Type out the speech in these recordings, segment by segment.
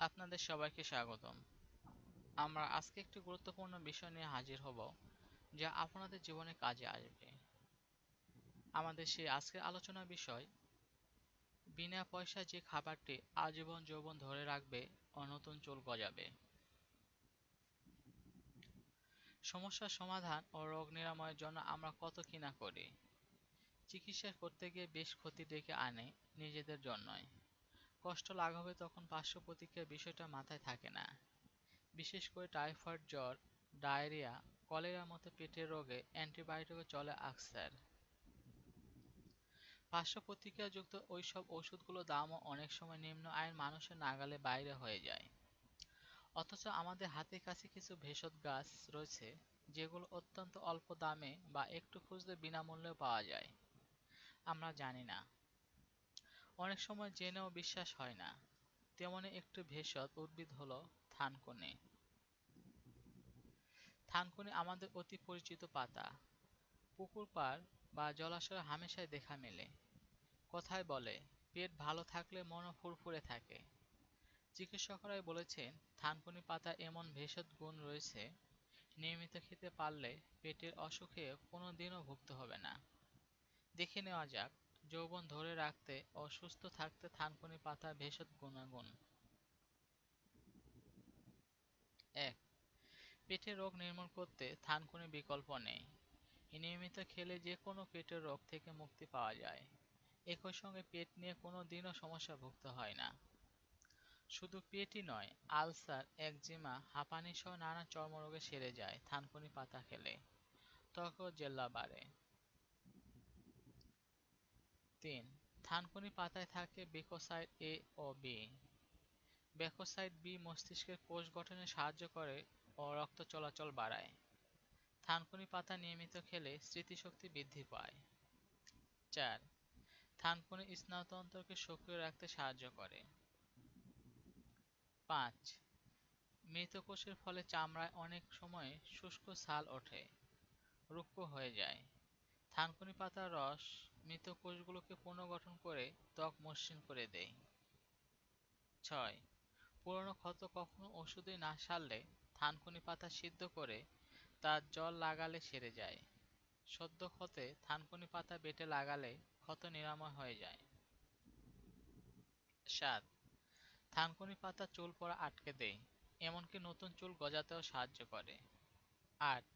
আপনাদের সবাইকে স্বাগতম। আমরা আজকে একটি গুরুত্বপূর্ণ বিষয় নিয়ে হাজির হব, যা আপনাদের জীবনে কাজে আসবে। আমাদের সেই আজকের আলোচনার বিষয়, বিনা পয়সা যে খাবারটি আজীবন যৌবন ধরে রাখবে ও নতুন চুল গজাবে। সমস্যার সমাধান ও রোগ নিরাময়ের জন্য আমরা কত কিনা করি। চিকিৎসা করতে গিয়ে বেশ ক্ষতি ডেকে আনে নিজেদের জন্যই। কষ্ট লাঘবে তখন পার্শ্ব প্রতিক্রিয়ার বিষয়টা মাথায় থাকে না। বিশেষ করে টাইফয়েড জ্বর, ডায়রিয়া, কলেরার মতো পেটের রোগে অ্যান্টিবায়োটিকে চলে আকসার। পার্শ্ব প্রতিক্রিয়াযুক্ত ওই সব ওষুধগুলো দামও অনেক সময় নিম্ন আয়ের মানুষের নাগালে বাইরে হয়ে যায়। অথচ আমাদের হাতে কাছে কিছু ভেষজ গাছ রয়েছে, যেগুলো অত্যন্ত অল্প দামে বা একটু খুঁজলে বিনামূল্যে পাওয়া যায়। আমরা জানি না। অনেক সময় জেনেও বিশ্বাস হয় না। তেমনি একটি ভেষজ উদ্ভিদ হল থানকুনি। থানকুনি আমাদের অতি পরিচিত পাতা। পুকুর পাড় বা জলাশয়ে হামেশাই দেখা মেলে। কথায় বলে, পেট ভালো থাকলে মনও ফুরফুরে থাকে। চিকিৎসকরাই বলেছেন, থানকুনি পাতা এমন ভেষজ গুণ রয়েছে, নিয়মিত খেতে পারলে পেটের অসুখে কোনো দিনও ভুগতে হবে না। দেখে নেওয়া যাক। যৌবন ধরে রাখতে ও সুস্থ থাকতে থানকুনি পাতার ভেষজ গুণাগুণ। এক, পেটের রোগ নির্মূল করতে থানকুনি বিকল্প নেই। নিয়মিত খেলে যে কোনো পেটের রোগ থেকে মুক্তি পাওয়া যায়। একই সঙ্গে পেট নিয়ে কোনো দিনও সমস্যা ভুগতে হয় না। শুধু পেটই নয়, আলসার, একজিমা, হাঁপানি সহ নানা চর্মরোগে সেরে যায় থানকুনি পাতা খেলে। ত্বক জেল্লা বাড়ে। তিন, থানকুনি পাতায় থাকে বেকোসাইড এ ও বি। বেকোসাইড বি মস্তিষ্কের কোষ গঠনে সাহায্য করে ও রক্ত চলাচল বাড়ায়। থানকুনি পাতা নিয়মিত খেলে স্মৃতিশক্তি বৃদ্ধি পায়। চার, থানকুনি স্নায়ুতন্ত্রকে সক্রিয় রাখতে সাহায্য করে। পাঁচ, মৃত কোষের ফলে চামড়ায় অনেক সময় শুষ্ক ছাল ওঠে, রুক্ষ হয়ে যায়। থানকুনি পাতার রস মৃত কোষগুলোকে পুনর্গঠন করে ত্বক মসৃণ করে দেয়। ছয়, পুরনো ক্ষত কখনো ওষুধে না সারলে থানকুনি পাতা সিদ্ধ করে তার জল লাগালে সেরে যায়। সদ্য ক্ষতে থানকুনি পাতা বেটে লাগালে ক্ষত নিরাময় হয়ে যায়। সাত, থানকুনি পাতা চুল পড়া আটকে দেয়, এমনকি নতুন চুল গজাতেও সাহায্য করে। আট,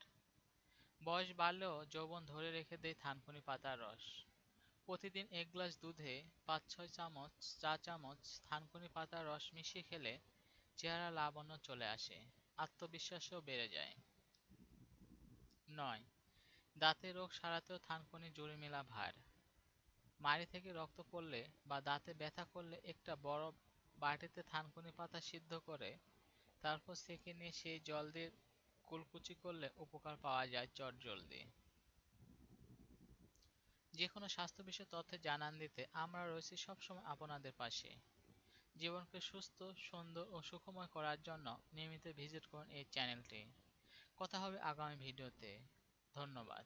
বয়স বাড়লেও যৌবন ধরে রেখে দেয় থানকুনি পাতার রস। প্রতিদিন এক গ্লাস দুধে পাঁচ ছয় চামচ, চা চামচ, থানকুনি পাতার রস মিশিয়ে খেলে চেহারা লাবণ্য চলে আসে, আত্মবিশ্বাসও বেড়ে যায়। নয় দাঁতের রোগ সারাতেও থানকুনি জুড়ি মেলা ভার। মাড়ি থেকে রক্ত পড়লে বা দাঁতে ব্যথা করলে একটা বড় বাটিতে থানকুনি পাতা সিদ্ধ করে তারপর সেকে নিয়ে সেই জল দিয়ে কুলকুচি করলে উপকার পাওয়া যায় চটজলদি। যে কোনো স্বাস্থ্য বিষয়ে তথ্য জানান দিতে আমরা রয়েছি সবসময় আপনাদের পাশে। জীবনকে সুস্থ, সুন্দর ও সুখময় করার জন্য নিয়মিত ভিজিট করুন এই চ্যানেলটি। কথা হবে আগামী ভিডিওতে। ধন্যবাদ।